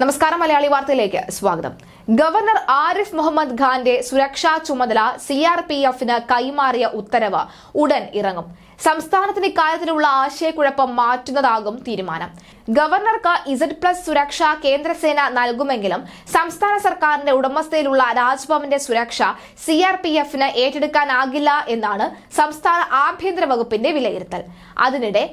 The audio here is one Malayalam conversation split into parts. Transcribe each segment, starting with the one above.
നമസ്കാരം മലയാളി വാർത്തയിലേക്ക് സ്വാഗതം. ഗവർണർ ആരിഫ് മുഹമ്മദ് ഖാന്റെ സുരക്ഷാ ചുമതല സി ആർ പി എഫിന് കൈമാറിയ ഉത്തരവ് ഉടൻ ഇറങ്ങും. സംസ്ഥാനത്തിന് ഇക്കാര്യത്തിലുള്ള ആശയക്കുഴപ്പം മാറ്റുന്നതാകും തീരുമാനം. ഗവർണർക്ക് ഇസഡ് പ്ലസ് സുരക്ഷ കേന്ദ്രസേന നൽകുമെങ്കിലും സംസ്ഥാന സർക്കാരിന്റെ ഉടമസ്ഥയിലുള്ള രാജ്ഭവന്റെ സുരക്ഷ സി ആർ പി എഫിന് ഏറ്റെടുക്കാനാകില്ല എന്നാണ് സംസ്ഥാന ആഭ്യന്തര വകുപ്പിന്റെ വിലയിരുത്തൽ. അതിനിടെ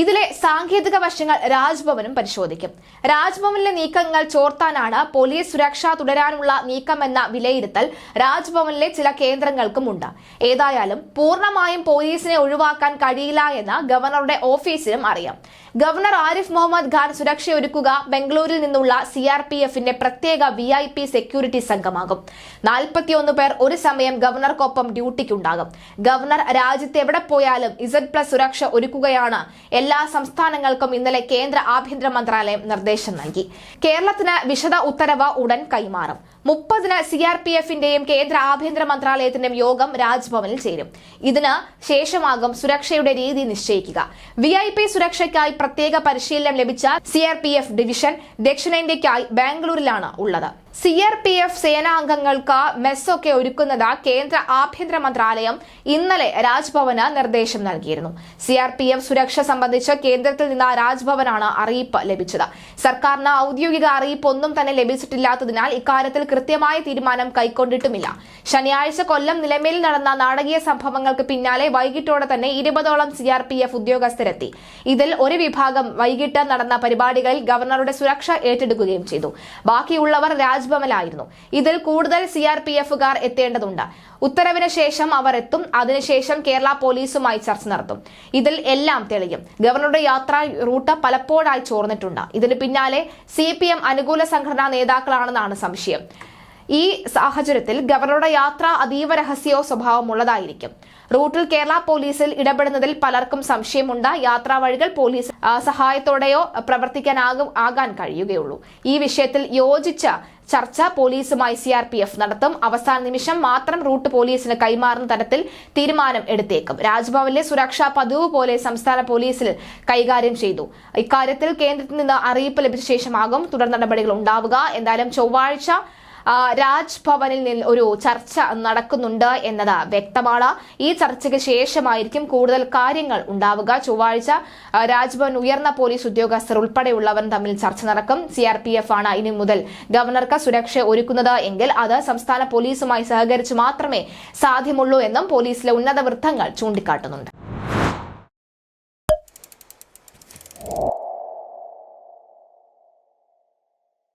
ഇതിലെ സാങ്കേതിക വശങ്ങൾ രാജ്ഭവനും പരിശോധിക്കും. രാജ്ഭവനിലെ നീക്കങ്ങൾ ചോർത്താനാണ് പോലീസ് സുരക്ഷ തുടരാനുള്ള നീക്കമെന്ന വിലയിരുത്തൽ രാജ്ഭവനിലെ ചില കേന്ദ്രങ്ങൾക്കുമുണ്ട്. ഏതായാലും പൂർണമായും പോലീസിനെ ഒഴിവാക്കാൻ കഴിയില്ല എന്ന് ഗവർണറുടെ ഓഫീസിലും അറിയാം. ഗവർണർ ആരിഫ് മുഹമ്മദ് ഖാൻ സുരക്ഷയൊരുക്കുക ബംഗളൂരിൽ നിന്നുള്ള സി ആർ പി എഫിന്റെ പ്രത്യേക വി ഐ പി സെക്യൂരിറ്റി സംഘമാകും. നാൽപ്പത്തിയൊന്ന് പേർ ഒരു സമയം ഗവർണർക്കൊപ്പം ഡ്യൂട്ടിക്കുണ്ടാകും. ഗവർണർ രാജ്യത്ത് എവിടെ പോയാലും ഇസഡ് പ്ലസ് സുരക്ഷ ഒരുക്കുകയാണ് എല്ലാ സംസ്ഥാനങ്ങൾക്കും ഇന്നലെ കേന്ദ്ര ആഭ്യന്തര മന്ത്രാലയം നിർദ്ദേശം നൽകി. കേരളത്തിന് വിശദ ഉത്തരവ് ഉടൻ കൈമാറും. മുപ്പതിന് സി ആർ പി എഫിന്റെയും കേന്ദ്ര ആഭ്യന്തര മന്ത്രാലയത്തിന്റെയും യോഗം രാജ്ഭവനിൽ ചേരും. ഇതിന് ശേഷമാകും സുരക്ഷയുടെ രീതി നിശ്ചയിക്കുക. വി ഐ പി സുരക്ഷയ്ക്കായി പ്രത്യേക പരിശീലനം ലഭിച്ച C R P F division ദക്ഷിണേന്ത്യയ്ക്കായി ബാംഗ്ലൂരിലാണ് ഉള്ളത്. സി ആർ പി എഫ് സേനാംഗങ്ങൾക്ക് മെസ്സൊക്കെ ഒരുക്കുന്നത് കേന്ദ്ര ആഭ്യന്തര മന്ത്രാലയം ഇന്നലെ രാജ്ഭവന് നിർദ്ദേശം നൽകിയിരുന്നു. സി ആർ പി എഫ് സുരക്ഷ സംബന്ധിച്ച് കേന്ദ്രത്തിൽ നിന്ന് രാജ്ഭവനാണ് അറിയിപ്പ് ലഭിച്ചത്. സർക്കാരിന് ഔദ്യോഗിക അറിയിപ്പ് ഒന്നും തന്നെ ലഭിച്ചിട്ടില്ലാത്തതിനാൽ ഇക്കാര്യത്തിൽ കൃത്യമായ തീരുമാനം കൈക്കൊണ്ടിട്ടുമില്ല. ശനിയാഴ്ച കൊല്ലം നിലമേൽ നടന്ന നാടകീയ സംഭവങ്ങൾക്ക് പിന്നാലെ വൈകിട്ടോടെ തന്നെ ഇരുപതോളം സി ആർ പി എഫ് ഉദ്യോഗസ്ഥരെത്തി. ഇതിൽ ഒരു വിഭാഗം വൈകിട്ട് നടന്ന പരിപാടികളിൽ ഗവർണറുടെ സുരക്ഷ ഏറ്റെടുക്കുകയും ചെയ്തു. ബാക്കിയുള്ളവർ രാജ്ഭവനിലായിരുന്നു ഇതിൽ കൂടുതൽ സി ആർ പി എഫുകാർ എത്തേണ്ടതുണ്ട്. ഉത്തരവിന് ശേഷം അവർ എത്തും. അതിനുശേഷം കേരള പോലീസുമായി ചർച്ച നടത്തും. ഇതിൽ എല്ലാം തെളിയും. ഗവർണറുടെ യാത്രാ റൂട്ട് പലപ്പോഴായി ചോർന്നിട്ടുണ്ട്. ഇതിന് പിന്നാലെ സി അനുകൂല സംഘടനാ നേതാക്കളാണെന്നാണ് സംശയം. ഈ സാഹചര്യത്തിൽ ഗവർണറുടെ യാത്ര അതീവ രഹസ്യോ സ്വഭാവമുള്ളതായിരിക്കും. റൂട്ടിൽ കേരള പോലീസിൽ ഇടപെടുന്നതിൽ പലർക്കും സംശയമുണ്ട്. യാത്രാ വഴികൾ പോലീസ് സഹായത്തോടെയോ പ്രവർത്തിക്കാനാകും ആകാൻ കഴിയുകയുള്ളൂ. ഈ വിഷയത്തിൽ യോജിച്ച ചർച്ച പോലീസുമായി സി ആർ പി എഫ് നടത്തും. അവസാന നിമിഷം മാത്രം റൂട്ട് പോലീസിന് കൈമാറുന്ന തരത്തിൽ തീരുമാനം എടുത്തേക്കും. രാജ്ഭവനിലെ സുരക്ഷാ പതിവ് പോലെ സംസ്ഥാന പോലീസിൽ കൈകാര്യം ചെയ്തു. ഇക്കാര്യത്തിൽ കേന്ദ്രത്തിൽ നിന്ന് അറിയിപ്പ് ലഭിച്ച ശേഷമാകും തുടർ നടപടികൾ ഉണ്ടാവുക. എന്തായാലും ചൊവ്വാഴ്ച രാജ്ഭവനിൽ നിന്ന് ഒരു ചർച്ച നടക്കുന്നുണ്ട് എന്നത് വ്യക്തമാണ്. ഈ ചർച്ചയ്ക്ക് ശേഷമായിരിക്കും കൂടുതൽ കാര്യങ്ങൾ ഉണ്ടാവുക. ചൊവ്വാഴ്ച രാജ്ഭവൻ ഉയർന്ന പോലീസ് ഉദ്യോഗസ്ഥർ ഉൾപ്പെടെയുള്ളവർ തമ്മിൽ ചർച്ച നടക്കും. സി ആർ പി എഫ് ആണ് ഇനി മുതൽ ഗവർണർക്ക് സുരക്ഷ ഒരുക്കുന്നത് എങ്കിൽ അത് സംസ്ഥാന പോലീസുമായി സഹകരിച്ച് മാത്രമേ സാധ്യമുള്ളൂ എന്നും പോലീസിലെ ഉന്നത വൃത്തങ്ങൾ ചൂണ്ടിക്കാട്ടുന്നുണ്ട്.